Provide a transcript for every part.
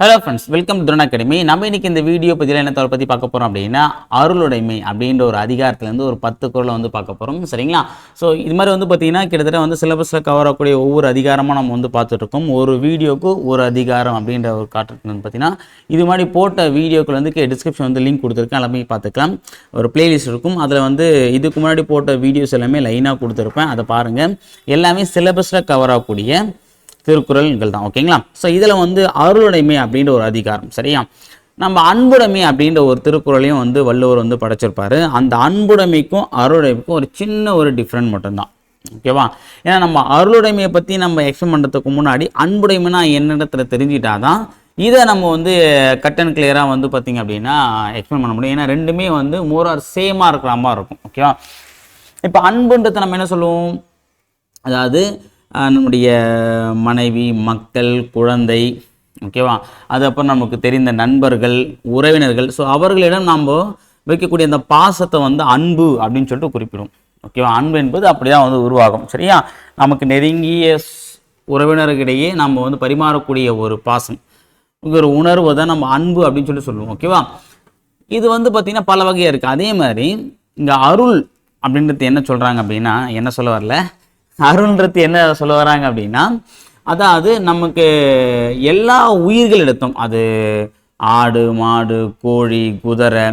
Hello friends welcome துரண academy நம்ம இன்னைக்கு இந்த வீடியோ பதிவில் என்ன தவிர பற்றி பார்க்க போகிறோம் அப்படின்னா அருளுடைமை அப்படின்ற ஒரு அதிகாரத்துலேருந்து ஒரு பத்து குரலை வந்து பார்க்க போகிறோம் சரிங்களா? ஸோ இது மாதிரி வந்து பார்த்தீங்கன்னா கிட்டத்தட்ட வந்து சிலபஸில் கவர் ஆகக்கூடிய ஒவ்வொரு அதிகாரமாக நம்ம வந்து பார்த்துட்ருக்கோம் ஒரு வீடியோக்கு ஒரு அதிகாரம் அப்படின்ற ஒரு காட்டுறது வந்து பார்த்தீங்கன்னா இது மாதிரி போட்ட வீடியோக்கள் வந்து டிஸ்கிரிப்ஷன் வந்து லிங்க் கொடுத்துருக்கேன். எல்லாமே பார்த்துக்கலாம். ஒரு பிளேலிஸ்ட் இருக்கும். அதில் வந்து இதுக்கு முன்னாடி போட்ட வீடியோஸ் எல்லாமே லைனாக கொடுத்துருப்பேன். அதை பாருங்கள் எல்லாமே சிலபஸில் கவர் ஆகக்கூடிய திருக்குறள்கள் தான் ஓகேங்களா? ஸோ இதில் வந்து அருளுடைமை அப்படின்ற ஒரு அதிகாரம் சரியா? நம்ம அன்புடைமை அப்படின்ற ஒரு திருக்குறளையும் வந்து வள்ளுவர் வந்து படைச்சிருப்பாரு. அந்த அன்புடைமைக்கும் அருளுடைமைக்கும் ஒரு சின்ன ஒரு டிஃப்ரெண்ட் மட்டும்தான் ஓகேவா? ஏன்னா நம்ம அருளுடைமையை பற்றி நம்ம எக்ஸ்பிளைன் பண்ணுறதுக்கு முன்னாடி அன்புடைமைனா என்னிடத்துல தெரிஞ்சிட்டாதான் இதை நம்ம வந்து கட் அண்ட் கிளியராக வந்து பார்த்திங்க அப்படின்னா எக்ஸ்பிளைன் பண்ண முடியும். ஏன்னா ரெண்டுமே வந்து மோர் ஆர் சேமாக இருக்கிற மாதிரி இருக்கும் ஓகேவா? இப்போ அன்புன்றதை நம்ம என்ன சொல்லுவோம்? அதாவது நம்முடைய மனைவி மக்கள் குழந்தை ஓகேவா? அது அப்புறம் நமக்கு தெரிந்த நண்பர்கள் உறவினர்கள். ஸோ அவர்களிடம் நாம் வைக்கக்கூடிய அந்த பாசத்தை வந்து அன்பு அப்படின்னு சொல்லிட்டு குறிப்பிடும். ஓகேவா? அன்பு என்பது அப்படி தான் வந்து உருவாகும். சரியா? நமக்கு நெருங்கிய உறவினர்களிடையே நம்ம வந்து பரிமாறக்கூடிய ஒரு பாசம். ஒரு உணர்வை தான் நம்ம அன்பு அப்படின்னு சொல்லி சொல்லுவோம். ஓகேவா? இது வந்து பார்த்திங்கன்னா பல வகையாக இருக்குது அதே மாதிரி இங்கே அருள் அப்படின்றது என்ன சொல்கிறாங்க அப்படின்னா என்ன சொல்ல வரல? அருள்ன்றது என்ன சொல்ல வராங்க அப்படின்னா அதாவது நமக்கு எல்லா உயிர்கள் எடுத்தோம். அது ஆடு மாடு கோழி குதிரை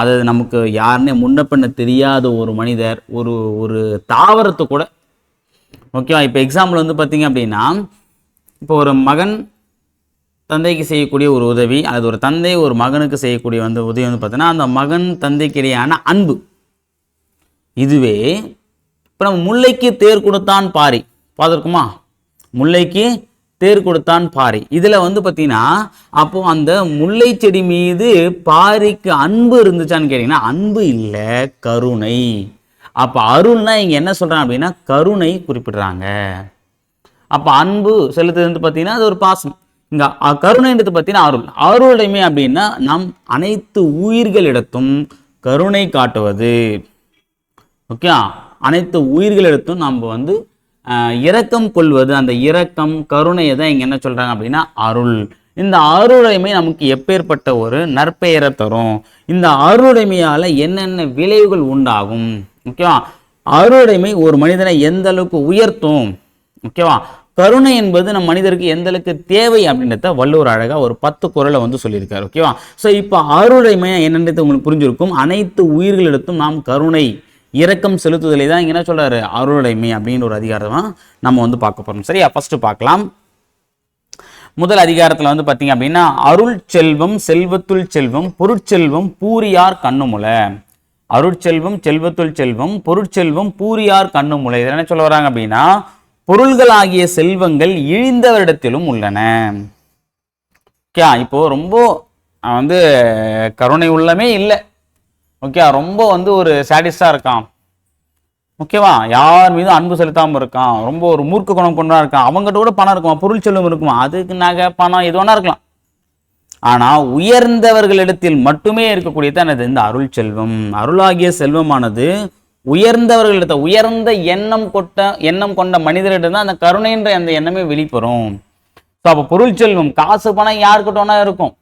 அது நமக்கு யாருன்னே முன்ன பின்ன தெரியாத ஒரு மனிதர் ஒரு ஒரு தாவரத்து கூட. ஓகேவா இப்போ எக்ஸாம்பிள் வந்து பார்த்தீங்க அப்படின்னா இப்போ ஒரு மகன் தந்தைக்கு செய்யக்கூடிய ஒரு உதவி அல்லது ஒரு தந்தை ஒரு மகனுக்கு செய்யக்கூடிய வந்து உதவி வந்து பார்த்தீங்கன்னா அந்த மகன் தந்தைக்கு இடையான அன்பு. இதுவே இப்போ நம்ம முல்லைக்கு தேர் கொடுத்தான் பாரி. பார்த்துருக்குமா? முல்லைக்கு தேர் கொடுத்தான் பாரி. இதில் வந்து பார்த்தீங்கன்னா அப்போ அந்த முல்லை செடி மீது பாரிக்கு அன்பு இருந்துச்சான்னு கேட்டிங்கன்னா அன்பு இல்லை கருணை. அப்போ அருள்னா இங்கே என்ன சொல்கிறாங்க அப்படின்னா கருணை குறிப்பிடுறாங்க. அப்போ அன்பு செலுத்துறது வந்து பார்த்தீங்கன்னா அது ஒரு பாசம். இங்கே கருணைன்றது பார்த்தீங்கன்னா அருள். அருளுடைமை அப்படின்னா நம் அனைத்து உயிர்களிடத்தும் கருணை காட்டுவது. ஓகே அனைத்து உயிர்களிடத்தும் நாம் வந்து இரக்கம் கொள்வது அந்த இரக்கம் கருணையை தான் இங்கே என்ன சொல்கிறாங்க அப்படின்னா அருள். இந்த அருளுடைமை நமக்கு எப்பேற்பட்ட ஒரு நற்பெயரை தரும். இந்த அருளுடைமையால் என்னென்ன விளைவுகள் உண்டாகும்? ஓகேவா? அருளுடைமை ஒரு மனிதனை எந்த அளவுக்கு உயர்த்தும்? ஓகேவா? கருணை என்பது நம் மனிதருக்கு எந்த அளவுக்கு தேவை அப்படின்றத வள்ளுவர் அழகா ஒரு பத்து குறளை வந்து சொல்லியிருக்காரு. ஓகேவா? ஸோ இப்போ அருளுடைமை என்னன்றது உங்களுக்கு புரிஞ்சிருக்கும். அனைத்து உயிர்களிடத்தும் நாம் கருணை. இரக்கம் செலுத்துதலை தான் என்ன சொல்கிறாரு அருளுடைமை அப்படின்ற ஒரு அதிகாரமா நம்ம வந்து பார்க்க போகிறோம் சரியா? ஃபஸ்ட்டு பார்க்கலாம். முதல் அதிகாரத்தில் வந்து பார்த்தீங்க அப்படின்னா அருள் செல்வம் செல்வத்துள் செல்வம் பொருட்செல்வம் பூரியார் கண்ணுமுல. அருட்செல்வம் செல்வத்துள் செல்வம் பொருட்செல்வம் பூரியார் கண்ணுமுலை. இதில் என்ன சொல்ல வராங்க அப்படின்னா பொருள்களாகிய செல்வங்கள் இழிந்தவரிடத்திலும் உள்ளன. ஓகே இப்போ ரொம்ப வந்து கருணை உள்ளமே இல்லை. ஓகே ரொம்ப வந்து ஒரு சாட்டிஸ்டாக இருக்கான். ஓகேவா? யார் மீதும் அன்பு செலுத்தாமல் இருக்கான். ரொம்ப ஒரு மூர்க்க குணம் கொண்டா இருக்கான். அவங்ககிட்ட கூட பணம் இருக்குமா? பொருள் செல்வம் இருக்குமா? அதுக்கு நகை பணம் எது வேணா இருக்கலாம். ஆனால் உயர்ந்தவர்களிடத்தில் மட்டுமே இருக்கக்கூடியது என்னது? இந்த அருள் செல்வம். அருளாகிய செல்வமானது உயர்ந்தவர்களிடத்த உயர்ந்த எண்ணம் கொட்ட எண்ணம் கொண்ட மனிதரிடம் தான் அந்த கருணைன்ற அந்த எண்ணமே வெளிப்படும். ஸோ அப்போ பொருள் செல்வம் காசு பணம் யாருக்கிட்ட இருக்கும்.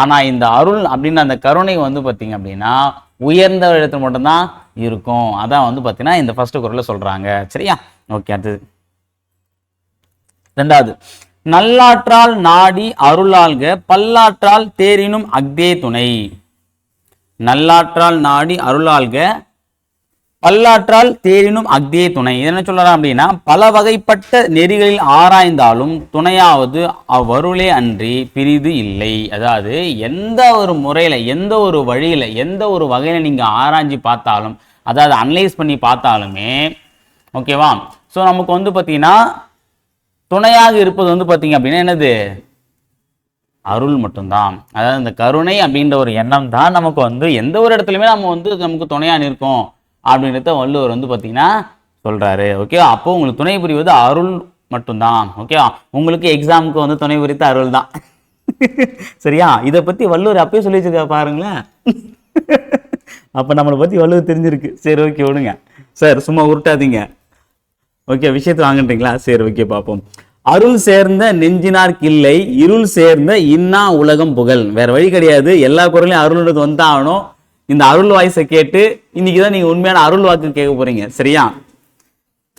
ஆனால் இந்த அருள் அப்படின்னு அந்த கருணை வந்து பார்த்தீங்க அப்படின்னா உயர்ந்த இடத்துல மட்டும்தான் இருக்கும். அதான் வந்து பார்த்தீங்கன்னா இந்த ஃபர்ஸ்ட் குரலில் சொல்கிறாங்க சரியா? ஓகே அடுத்தது. ரெண்டாவது. நல்லாற்றால் நாடி அருளாள்க பல்லாற்றால் தேரினும் அக்தே துணை. நல்லாற்றால் நாடி அருளாள்க பல்லாற்றால் தேரினும் அக்தே துணை. என்ன சொல்லலாம் அப்படின்னா பல வகைப்பட்ட நெறிகளில் ஆராய்ந்தாலும் துணையாவது அவ்வருளே அன்றி பிரிது இல்லை. அதாவது எந்த ஒரு முறையில் எந்த ஒரு வழியில் எந்த ஒரு வகையில் நீங்கள் ஆராய்ஞ்சு பார்த்தாலும் அதாவது அனலைஸ் பண்ணி பார்த்தாலுமே ஓகேவா ஸோ நமக்கு வந்து பார்த்தீங்கன்னா துணையாக இருப்பது வந்து பார்த்தீங்க அப்படின்னா என்னது? அருள் மட்டும்தான். அதாவது இந்த கருணை அப்படின்ற ஒரு எண்ணம் தான் நமக்கு வந்து எந்த ஒரு இடத்துலையுமே நம்ம வந்து நமக்கு துணையாக நிற்கும். அப்படின்றத வள்ளுவர் வந்து பார்த்தீங்கன்னா சொல்கிறாரு ஓகே அப்போ உங்களுக்கு துணை புரிவது அருள் மட்டும்தான் ஓகேவா உங்களுக்கு எக்ஸாமுக்கு வந்து துணை புரித்த அருள் தான். சரியா? இதை பற்றி வள்ளுவர் அப்பயே சொல்லி வச்சிருக்கா பாருங்களேன். அப்போ நம்மளை பற்றி வள்ளுவர் தெரிஞ்சிருக்கு. சரி ஓகே விடுங்க. சார் சும்மா உருட்டாதீங்க. ஓகே விஷயத்தை வாங்கிட்டீங்களா? சரி ஓகே பார்ப்போம். அருள் சேர்ந்த நெஞ்சினார் கிள்ளை இருள் சேர்ந்த இன்னா உலகம் புகழ். வேற வழி கிடையாது. எல்லா குரலையும் அருள்ன்றது வந்தாகணும் இந்த அருள் வாய்ஸை கேட்டு இன்னைக்கு தான் நீங்க உண்மையான அருள் வாக்கு கேட்க போறீங்க. சரியா?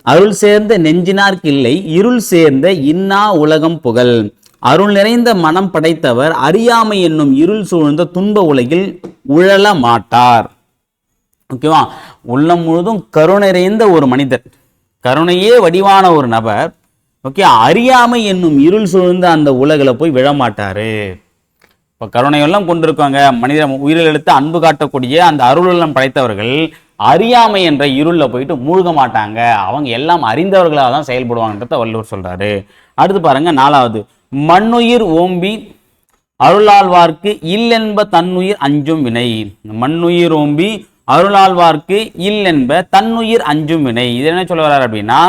அருள் சேர்ந்த நெஞ்சினார்க்கு இல்லை இருள் சேர்ந்த இன்னா உலகம் புகழ். அருள் நிறைந்த மனம் படைத்தவர் அறியாமை என்னும் இருள் சூழ்ந்த துன்ப உலகில் உழல மாட்டார். ஓகேவா? உள்ளம் முழுதும் கருணை நிறைந்த ஒரு மனிதர். கருணையே வடிவான ஒரு நபர். ஓகே அறியாமை என்னும் இருள் சூழ்ந்த அந்த உலகில் போய் விழமாட்டாரு. இப்போ கருணையெல்லாம் கொண்டிருக்காங்க. மனித உயிரில் எடுத்து அன்பு காட்டக்கூடிய அந்த அருளெல்லாம் படைத்தவர்கள் அறியாமை என்ற இருளில் போயிட்டு மூழ்க மாட்டாங்க. அவங்க எல்லாம் அறிந்தவர்களாக தான் செயல்படுவாங்கன்றத வள்ளுவர் சொல்கிறாரு அடுத்து பாருங்க நாலாவது. மண்ணுயிர் ஓம்பி அருளாழ்வார்க்கு இல்லென்ப தன்னுயிர் அஞ்சும் வினை. மண்ணுயிர் ஓம்பி அருளாழ்வார்க்கு இல்லென்ப தன்னுயிர் அஞ்சும் வினை. இது என்ன சொல்ல வர்றார் அப்படின்னா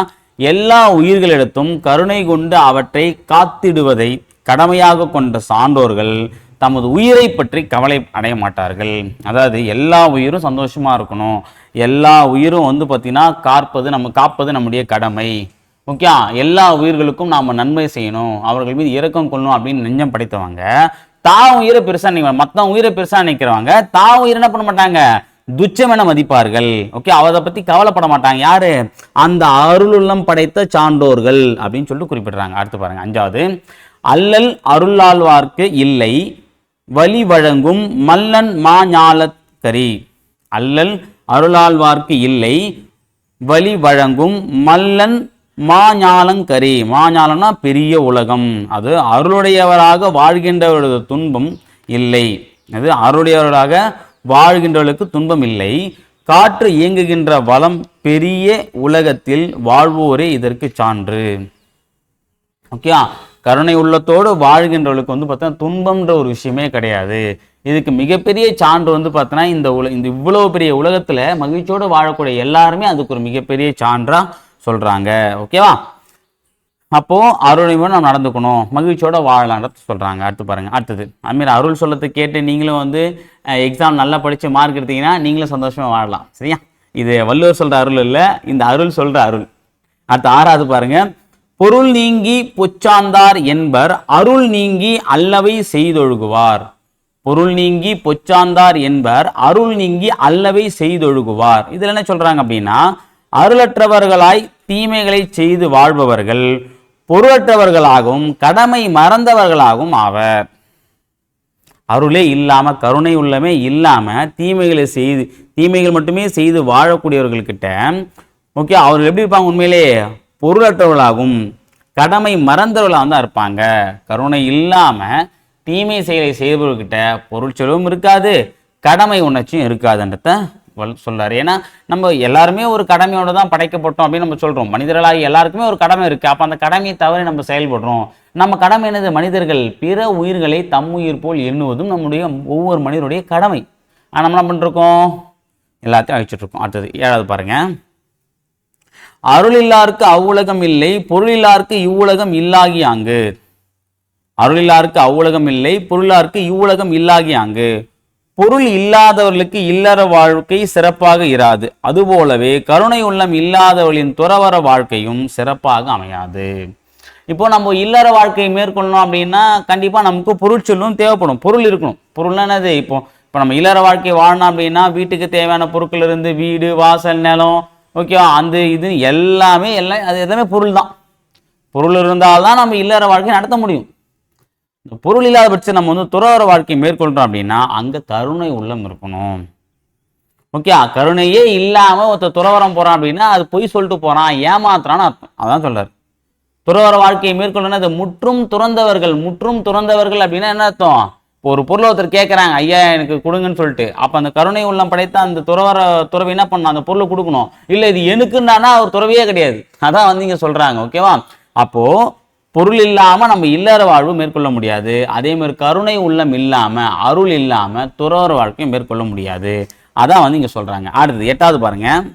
எல்லா உயிர்களிடத்தும் கருணை கொண்டு அவற்றை காத்திடுவதை கடமையாக கொண்ட சான்றோர்கள் தமது உயிரை பற்றி கவலை அடைய மாட்டார்கள். அதாவது எல்லா உயிரும் சந்தோஷமாக இருக்கணும். எல்லா உயிரும் வந்து பார்த்தீங்கன்னா காப்பது நம்ம காப்பது நம்முடைய கடமை. ஓகே? எல்லா உயிர்களுக்கும் நாம் நன்மை செய்யணும். அவர்கள் மீது இரக்கம் கொள்ளணும் அப்படின்னு நெஞ்சம் படைத்தவங்க. தான் உயிரை பெருசாக நினைக்க மற்ற உயிரை பெருசாக நினைக்கிறவங்க தான் உயிரை என்ன பண்ண மாட்டாங்க? துச்சம் என மதிப்பார்கள். ஓகே? அதை பத்தி கவலைப்பட மாட்டாங்க. யாரு? அந்த அருளுள்ளம் படைத்த சான்றோர்கள் அப்படின்னு சொல்லிட்டு குறிப்பிடுறாங்க. அடுத்து பாருங்க. அஞ்சாவது அல்லல் அருளாழ்வார்க்கு இல்லை. வழி வழங்கும் மல்லன் மாஞாலத்கரி அல்லல் அருளாழ்வார்க்கு இல்லை. வழி வழங்கும் மல்லன் மாஞாலங்கரி. மாஞாலம்னா பெரிய உலகம். அது அருளுடையவராக வாழ்கின்றவர்களது துன்பம் இல்லை. அது அருளுடையவர்களாக வாழ்கின்றவர்களுக்கு துன்பம் இல்லை. காற்று இயங்குகின்ற வளம் பெரிய உலகத்தில் வாழ்வோரே இதற்கு சான்று. ஓகே கருணை உள்ளத்தோடு வாழ்கின்றவர்களுக்கு வந்து பார்த்தோன்னா துன்பம்ன்ற ஒரு விஷயமே கிடையாது. இதுக்கு மிகப்பெரிய சான்று வந்து பார்த்தோன்னா இந்த உல இந்த இவ்வளோ பெரிய உலகத்தில் மகிழ்ச்சியோடு வாழக்கூடிய எல்லாருமே அதுக்கு ஒரு மிகப்பெரிய சான்றாக சொல்கிறாங்க ஓகேவா? அப்போது அருளையும் நம்ம நடந்துக்கணும். மகிழ்ச்சியோட வாழலான்றது சொல்கிறாங்க அடுத்து பாருங்கள் அடுத்தது. அதுமாரி அருள் சொல்லத்தை கேட்டு நீங்களும் வந்து எக்ஸாம் நல்லா படித்து மார்க் எடுத்தீங்கன்னா நீங்களும் சந்தோஷமாக வாழலாம். சரியா? இது வள்ளுவர் சொல்கிற அருள் இல்லை இந்த அருள் சொல்கிற அருள். அடுத்து ஆறாவது பாருங்கள் பொருள் நீங்கி பொச்சாந்தார் என்பர் அருள் நீங்கி அல்லவை செய்தொழுகுவார். பொருள் நீங்கி பொச்சாந்தார் என்பர் அருள் நீங்கி அல்லவை செய்தொழுகுவார். இதில் என்ன சொல்றாங்க அப்படின்னா அருளற்றவர்களாய் தீமைகளை செய்து வாழ்பவர்கள் பொருளற்றவர்களாகவும் கடமை மறந்தவர்களாகவும் ஆவர். அருளே இல்லாம கருணை உள்ளமே இல்லாம தீமைகளை செய்து தீமைகள் மட்டுமே செய்து வாழக்கூடியவர்கள்கிட்ட ஓகே அவர்கள் எப்படி இருப்பாங்க உண்மையிலே பொருளற்றவர்களாகவும் கடமை மறந்தவர்களாக தான் இருப்பாங்க. கருணை இல்லாமல் தீமை செயலை செய்பவர்கிட்ட பொருள் செலவும் இருக்காது கடமை உணர்ச்சியும் இருக்காதுன்றத வல் சொல்றாரு. ஏன்னா நம்ம எல்லாருமே ஒரு கடமையோட தான் படைக்கப்பட்டோம் அப்படின்னு நம்ம சொல்றோம். மனிதர்களாகி எல்லாருக்குமே ஒரு கடமை இருக்கு. அப்போ அந்த கடமையை தவிர நம்ம செயல்படுறோம். நம்ம கடமை என்னது? மனிதர்கள் பிற உயிர்களை தம் உயிர் போல் எண்ணுவதும் நம்முடைய ஒவ்வொரு மனிதருடைய கடமை. ஆனால் நம்ம என்ன பண்ணிருக்கோம் எல்லாத்தையும் அழிச்சிட்ருக்கோம் அடுத்தது ஏழாவது பாருங்கள் அருளில்லாருக்கு அவ்வுலகம் இல்லை பொருளில்லாருக்கு இவ்வுலகம் இல்லாகி அங்கு அருளில்லாருக்கு அவ்வுலகம் இல்லை பொருளாருக்கு இவ்வுலகம் இல்லாகி அங்கு பொருள் இல்லாதவர்களுக்கு இல்லற வாழ்க்கை சிறப்பாக இராது. அதுபோலவே கருணை உள்ளம் இல்லாதவர்களின் துறவர வாழ்க்கையும் சிறப்பாக அமையாது. இப்போ நம்ம இல்லற வாழ்க்கையை மேற்கொள்ளணும் அப்படின்னா கண்டிப்பாக நமக்கு பொருட்சொல்லும் தேவைப்படும். பொருள் இருக்கணும். பொருள்னா என்னது இப்போ? இப்போ நம்ம இல்லற வாழ்க்கை வாழணும் அப்படின்னா வீட்டுக்கு தேவையான பொருட்கள் இருந்து வீடு வாசல் நிலம் ஓகேவா? அந்த இது எல்லாமே எல்லாம் அது எல்லாமே பொருள் தான் பொருள் இருந்தால் தான் நம்ம இல்லற வாழ்க்கை நடத்த முடியும். இந்த பொருள் இல்லாத பட்சம் நம்ம வந்து துறவர வாழ்க்கையை மேற்கொள்கிறோம் அப்படின்னா அங்கே கருணை உள்ளம் இருக்கணும். ஓகே கருணையே இல்லாமல் ஒருத்தர் துறவரம் போகிறான் அப்படின்னா அது பொய் சொல்லிட்டு போகிறான் ஏமாத்துறான்னு அர்த்தம். அதான் சொல்கிறார் துறவர வாழ்க்கையை மேற்கொள்ளணும் அது முற்றும் துறந்தவர்கள் முற்றும் துறந்தவர்கள் அப்படின்னா என்ன அர்த்தம்? ஒரு பொருள் ஒருத்தர் கேட்குறாங்க ஐயா எனக்கு கொடுங்கன்னு சொல்லிட்டு. அப்போ அந்த கருணை உள்ளம் படைத்த அந்த துறவர துறவை என்ன பண்ணணும்? அந்த பொருளை கொடுக்கணும். இல்லை இது எனக்குன்னானா அவர் துறவியே கிடையாது. அதான் வந்து இங்கே சொல்கிறாங்க ஓகேவா அப்போது பொருள் இல்லாமல் நம்ம இல்லற வாழ்வு மேற்கொள்ள முடியாது. அதே மாதிரி கருணை உள்ளம் இல்லாமல் அருள் இல்லாமல் துறவர வாழ்க்கையும் மேற்கொள்ள முடியாது. அதான் வந்து இங்கே சொல்கிறாங்க அடுத்தது எட்டாவது பாருங்கள்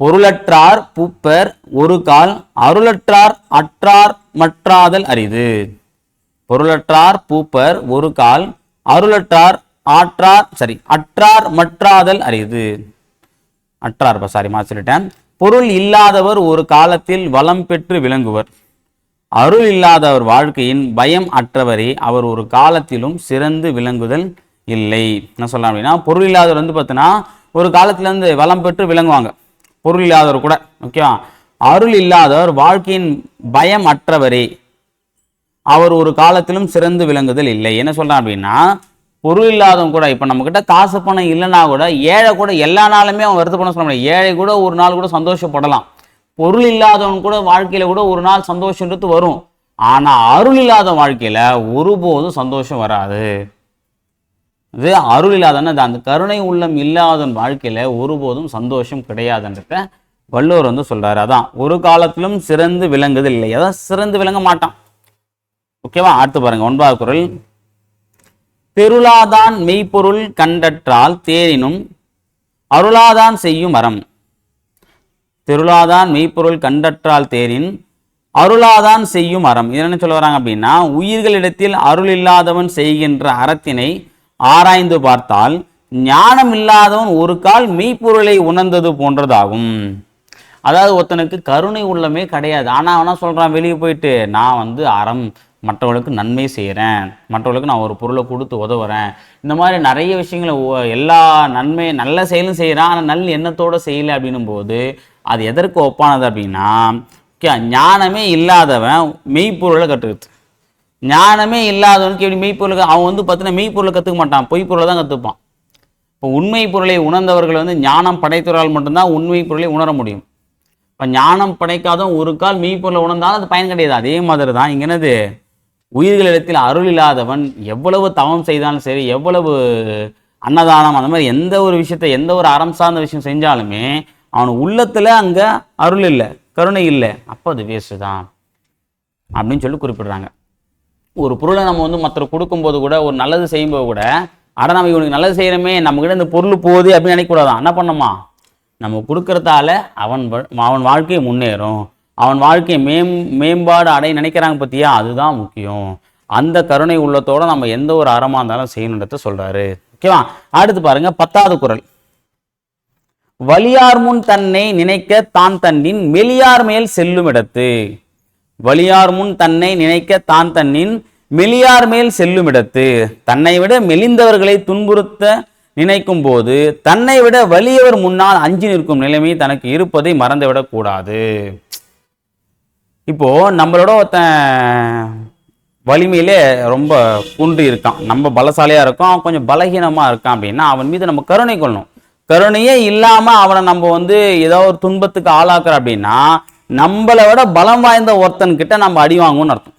பொருளற்றார் பூப்பர் ஒரு கால் அருளற்றார் அற்றார் மற்றாதல் அரிது. பொருளற்றார் பூப்பர் ஒரு கால் அருளற்றார் ஆற்றார் சரி அற்றார் மற்றாதல் அரிது. அற்றார் சாரி மா சொல்லிட்டேன். பொருள் இல்லாதவர் ஒரு காலத்தில் வளம் பெற்று விளங்குவர். அருள் இல்லாதவர் வாழ்க்கையின் பயம் அற்றவரே அவர் ஒரு காலத்திலும் சிறந்து விளங்குதல் இல்லை. என்ன சொல்லலாம் அப்படின்னா பொருள் இல்லாதவர் வந்து பார்த்தீங்கன்னா ஒரு காலத்திலேருந்து வளம் பெற்று விளங்குவாங்க. பொருள் இல்லாதவர் கூட ஓகேவா? அருள் இல்லாதவர் வாழ்க்கையின் பயம் அற்றவரே அவர் ஒரு காலத்திலும் சிறந்து விளங்குதல் இல்லை. என்ன சொல்கிறான் அப்படின்னா பொருள் இல்லாதவங்க கூட இப்போ நம்மக்கிட்ட காசு பணம் இல்லைனா கூட ஏழை கூட எல்லா நாளுமே அவன் வருத்த பண்ண சொல்ல முடியாது. ஏழை கூட ஒரு நாள் கூட சந்தோஷப்படலாம். பொருள் இல்லாதவன் கூட வாழ்க்கையில் கூட ஒரு நாள் சந்தோஷன்றது வரும். ஆனால் அருள் இல்லாத வாழ்க்கையில் ஒருபோதும் சந்தோஷம் வராது. இது அருள் இல்லாதன்னு அந்த கருணை உள்ளம் இல்லாதவன் வாழ்க்கையில் ஒருபோதும் சந்தோஷம் கிடையாதுன்றத வள்ளுவர் வந்து சொல்கிறாரு அதான் ஒரு காலத்திலும் சிறந்து விளங்குது இல்லை. அதான் சிறந்து விளங்க மாட்டான். ஓகேவா? அடுத்து பாருங்க ஒன்பதாவது குரல். பெருளாதான் மெய்ப்பொருள் கண்டற்றால் தேரினும் அருளாதான் செய்யும் அறம். தெருளாதான் மெய்ப்பொருள் கண்டற்றால் தேரின் அருளாதான் செய்யும் அறம். இது என்ன சொல்ல வராங்க அப்படின்னா உயிர்களிடத்தில் அருள் இல்லாதவன் செய்கின்ற அறத்தினை ஆராய்ந்து பார்த்தால் ஞானம் இல்லாதவன் ஒரு கால் மெய்ப்பொருளை உணர்ந்தது போன்றதாகும். அதாவது ஒருத்தனுக்கு கருணை உள்ளமே கிடையாது. ஆனால் அவனா சொல்கிறான் வெளியே போயிட்டு நான் வந்து அறம் மற்றவர்களுக்கு நன்மை செய்கிறேன் மற்றவர்களுக்கு நான் ஒரு பொருளை கொடுத்து உதவுறேன். இந்த மாதிரி நிறைய விஷயங்களை ஒ- எல்லா நன்மை நல்ல செயலும் செய்கிறான் ஆனால் நல் எண்ணத்தோடு செய்யலை அப்படின்னும் போது அது எதற்கு ஒப்பானது அப்படின்னா ஞானமே இல்லாதவன் மெய்ப்பொருளை கற்றுக்குது. ஞானமே இல்லாதவனுக்கு எப்படி மெய்ப்பொருளுக்கு அவன் வந்து பார்த்தீங்கன்னா மெய்ப்பொருளை கற்றுக்க மாட்டான் பொய்ப்பொருளை தான் கற்றுப்பான். இப்போ உண்மை பொருளை உணர்ந்தவர்கள் வந்து ஞானம் படைத்தவரால் மட்டும்தான் உண்மை பொருளை உணர முடியும். இப்போ ஞானம் படைக்காதவன் ஒரு கால் மெய்ப்பொருளை உணர்ந்தாலும் அது பயன் கிடையாது. அதே மாதிரி தான் இங்க என்னது? உயிர்களிடத்தில் அருள் இல்லாதவன் எவ்வளவு தவம் செய்தாலும் சரி எவ்வளவு அன்னதானம் அந்த மாதிரி எந்த ஒரு விஷயத்தை எந்த ஒரு அறம் சார்ந்த விஷயம் செஞ்சாலுமே அவன் உள்ளத்தில் அங்கே அருள் இல்லை கருணை இல்லை. அப்போ அது வேஸ்ட் தான் அப்படின்னு சொல்லி குறிப்பிடுறாங்க. ஒரு பொருளை நம்ம வந்து மற்றவர் கொடுக்கும்போது கூட ஒரு நல்லது செய்யும்போது கூட அட நம்ம இவனுக்கு நல்லது செய்கிறோமே நம்மக்கிட்ட இந்த பொருள் போகுது அப்படின்னு நினைக்கக்கூடாதான் என்ன பண்ணுமா? நம்ம கொடுக்கறதால அவன் அவன் வாழ்க்கை முன்னேறும். அவன் வாழ்க்கை மேம் மேம்பாடு அடைய நினைக்கிறாங்க பத்தியா? அதுதான் முக்கியம். அந்த கருணை உள்ளத்தோட நம்ம எந்த ஒரு அறமாக இருந்தாலும் செய்யணுன்றத சொல்றாரு. ஓகேவா? அடுத்து பாருங்க பத்தாவது குரல். வலியார் முன் தன்னை நினைக்க தான் தன்னின் மெலியார் மேல் செல்லும் இடத்து. வலியார் முன் தன்னை நினைக்க தான் தன்னின் மெலியார் மேல் செல்லும் இடத்து. தன்னை விட மெலிந்தவர்களை துன்புறுத்த நினைக்கும் போது தன்னை விட வலியவர் முன்னால் அஞ்சு நிற்கும் நிலைமை தனக்கு இருப்பதை மறந்துவிடக் இப்போது நம்மளோட ஒருத்தன் வலிமையிலே ரொம்ப குன்று இருக்கான். நம்ம பலசாலியாக இருக்கோம். அவன் கொஞ்சம் பலகீனமாக இருக்கான் அப்படின்னா அவன் மீது நம்ம கருணை கொள்ளணும். கருணையே இல்லாமல் அவனை நம்ம வந்து ஏதோ ஒரு துன்பத்துக்கு ஆளாக்குற அப்படின்னா நம்மளை விட பலம் வாய்ந்த ஒருத்தன்கிட்ட நம்ம அடி வாங்குவோம்னு அர்த்தம்.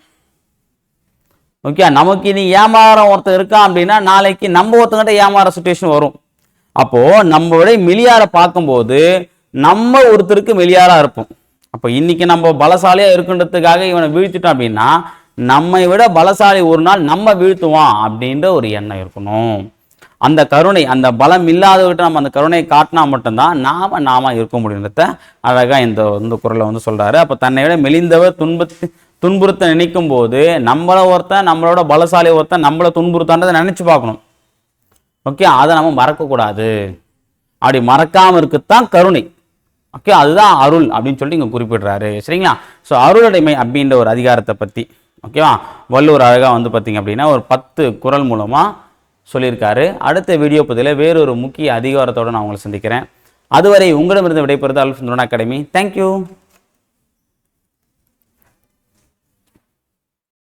ஓகே நமக்கு இனி ஏமாற ஒருத்தன் இருக்கான் அப்படின்னா நாளைக்கு நம்ம ஒருத்தங்கிட்ட ஏமாற சுச்சுவேஷன் வரும். அப்போது நம்மளுடைய மெலியாரை பார்க்கும்போது நம்ம ஒருத்தருக்கு மெலியாராக இருப்போம். அப்போ இன்னைக்கு நம்ம பலசாலியாக இருக்குன்றதுக்காக இவனை வீழ்த்திட்டோம் அப்படின்னா நம்மை விட பலசாலி ஒரு நாள் நம்ம வீழ்த்துவான் அப்படின்ற ஒரு எண்ணம் இருக்கணும். அந்த கருணை அந்த பலம் இல்லாதவர்கிட்ட நம்ம அந்த கருணையை காட்டினா மட்டும்தான் நாம் நாம இருக்க முடியுன்றத அழகாக இந்த இந்த குரலை வந்து சொல்கிறாரு அப்போ தன்னை விட மெலிந்தவர் துன்பத்து துன்புறுத்த நினைக்கும் போது நம்மளை ஒருத்தன் நம்மளோட பலசாலி ஒருத்தன் நம்மளை துன்புறுத்தான்றதை நினச்சி பார்க்கணும். ஓகே? அதை நம்ம மறக்கக்கூடாது. அப்படி மறக்காமல் இருக்குத்தான் கருணை. ஓகே அதுதான் அருள் அப்படின்னு சொல்லிட்டு இங்கே குறிப்பிடுறாரு. சரிங்களா? ஸோ அருளடைமை அப்படின்ற ஒரு அதிகாரத்தை பற்றி ஓகேவா வள்ளுவர் அழகாக வந்து பார்த்தீங்க அப்படின்னா ஒரு பத்து குறள் மூலமாக சொல்லியிருக்காரு. அடுத்த வீடியோ பதிவில் வேறொரு முக்கிய அதிகாரத்தோடு நான் உங்களை சந்திக்கிறேன். அதுவரை உங்களிடமிருந்து விடைபெறுது அல்ஃப் அகாடமி. தேங்க்யூ